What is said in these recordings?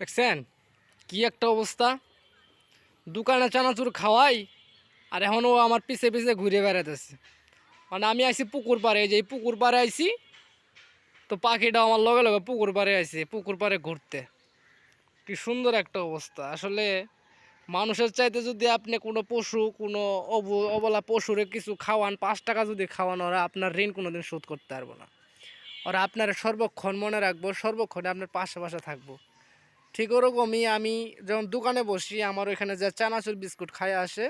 দেখছেন? কি একটা অবস্থা। দোকানে চানাচুর খাওয়াই, আর এখনও আমার পিছে পিছে ঘুরে বেড়াতেছে মানে আমি আইছি পুকুর পাড়ে যে পুকুর পাড়ে আইছি, তো পাখিটা আমার লগে লগে পুকুর পাড়ে আইছে, পুকুর পাড়ে ঘুরতে। কি সুন্দর একটা অবস্থা। আসলে মানুষের চাইতে যদি আপনি কোনো পশু, কোনো অব, অবলা পশুরে কিছু খাওয়ান, পাঁচ টাকা যদি খাওয়ান, ওরা আপনার ঋণ কোনো দিন শোধ করতে পারব না। ওরা আপনার সর্বক্ষণ মনে রাখব, সর্বক্ষণে আপনার পাশে পাশে থাকব। ঠিক ওরকমই আমি যখন দোকানে বসি, আমার ওইখানে যে চানাচুর বিস্কুট খাই আসে।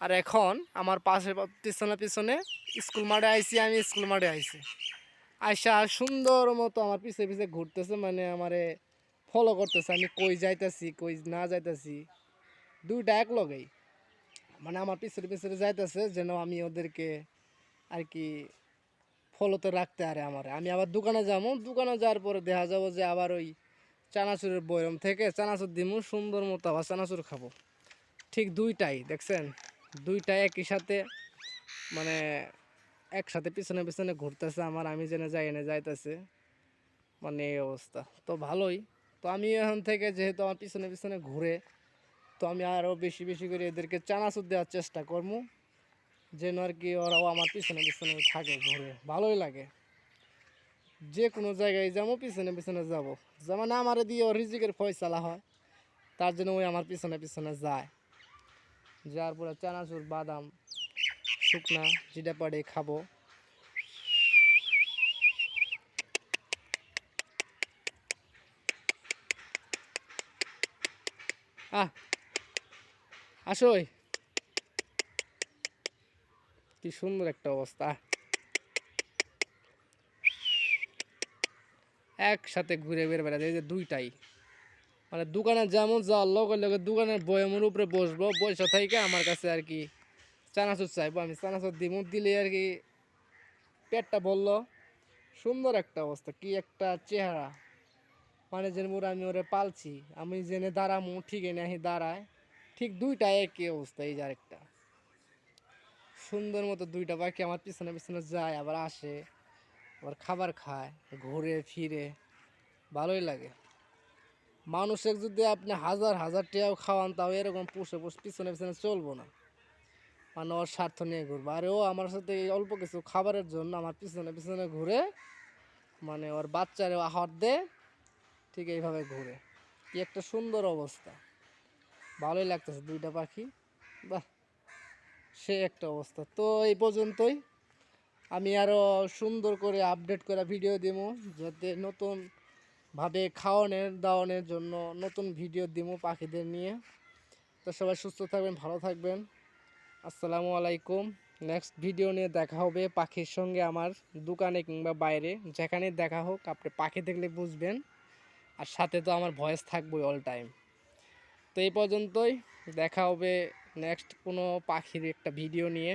আর এখন আমার পাশে পিছনে পিছনে স্কুল মাঠে আইসি আমি স্কুল মাঠে আইসি আইসা সুন্দর মতো আমার পিছে পিছে ঘুরতেছে মানে আমারে ফলো করতেছে, আমি কই যাইতাছি, কই না যাইতাছি। দুইটা এক লগেই। মানে আমার পিছনে পিছনে যাইতেছে, যেন আমি ওদেরকে আর কি ফলোতে রাখতে আরে আমার। আমি আবার দোকানে যাব, দোকানে যাওয়ার পরে দেখা যাব যে আবার ওই চানাচুরের বয়রম থেকে চানাচুর দিমু, সুন্দর মতো আবার চানাচুর খাব। ঠিক দুইটাই, দেখছেন? দুইটাই একই সাথে মানে একসাথে পিছনে পিছনে ঘুরতেছে আমার, আমি জেনে যাই এনে যাইতেছে। মানে এই অবস্থা। তো ভালোই। তো আমি এখন থেকে যেহেতু আমার পিছনে পিছনে ঘুরে, তো আমি আরও বেশি বেশি করে এদেরকে চানাচুর দেওয়ার চেষ্টা করব যেন আর কি ওরাও আমার পিছনে পিছনে থাকে ঘুরে। ভালোই লাগে। যে কোনো জায়গায় যাব, পিছনে পিছনে যাব। যেমন আমার দিয়ে ওর রিজিকের ফয়সালা হয়, তার জন্য ওই আমার পিছনে পিছনে যায়। যার পরে চানাচুর, বাদাম, শুকনা, যেটা পারে খাব। আহ আসোই কি সুন্দর একটা অবস্থা। একসাথে ঘুরে বের বেড়াতে, এই যে দুইটাই। মানে দোকানে যেমন যাওয়ার লগে লগে দোকানের বয়ামের উপরে বসবো, বসে থেকে আমার কাছে আর কি চানাচুর চাইব। আমি চানাচুর দিব দিলে আর কি পেটটা বলল সুন্দর একটা অবস্থা, কি একটা চেহারা। মানে যেন ওরা আমি ওরে পালছি, আমি জেনে দাঁড়ামু, ঠিক এনে আহি দাঁড়ায়। ঠিক দুইটা একই অবস্থা, এই যে আরেকটা। সুন্দর মতো দুইটা পাখি আমার পিছনে পিছনে যায়, আবার আসে। আবার খাবার খায়, ঘুরে ফিরে, ভালোই লাগে। মানুষের যদি আপনি হাজার হাজার টাকাও খাওয়ান, তাও এরকম পুষে পুষে পিছনে পিছনে চলবো না। মানে ওর স্বার্থ নিয়ে ঘুরবো। আর ও আমার সাথে অল্প কিছু খাবারের জন্য আমার পিছনে পিছনে ঘুরে মানে ওর বাচ্চারে আহার দেয় ঠিক এইভাবে ঘুরে। কি একটা সুন্দর অবস্থা। ভালোই লাগতেছে দুইটা পাখি। বাহ, সে একটা অবস্থা। তো এই পর্যন্তই। আমি আরও সুন্দর করে আপডেট করা ভিডিও দিব যাতে নতুন ভাবে খাওয়ানোর, দাওয়ানোর জন্য নতুন ভিডিও দিব পাখিদের নিয়ে। তো সবাই সুস্থ থাকবেন, ভালো থাকবেন। আসসালামু আলাইকুম। নেক্সট ভিডিও নিয়ে দেখা হবে পাখির সঙ্গে আমার দোকানে কিংবা বাইরে। যেখানে দেখা হোক, আপনি পাখি দেখলে বুঝবেন। আর সাথে তো আমার ভয়েস থাকবেই অল টাইম তো এই পর্যন্তই, দেখা হবে নেক্সট কোনো পাখির একটা ভিডিও নিয়ে।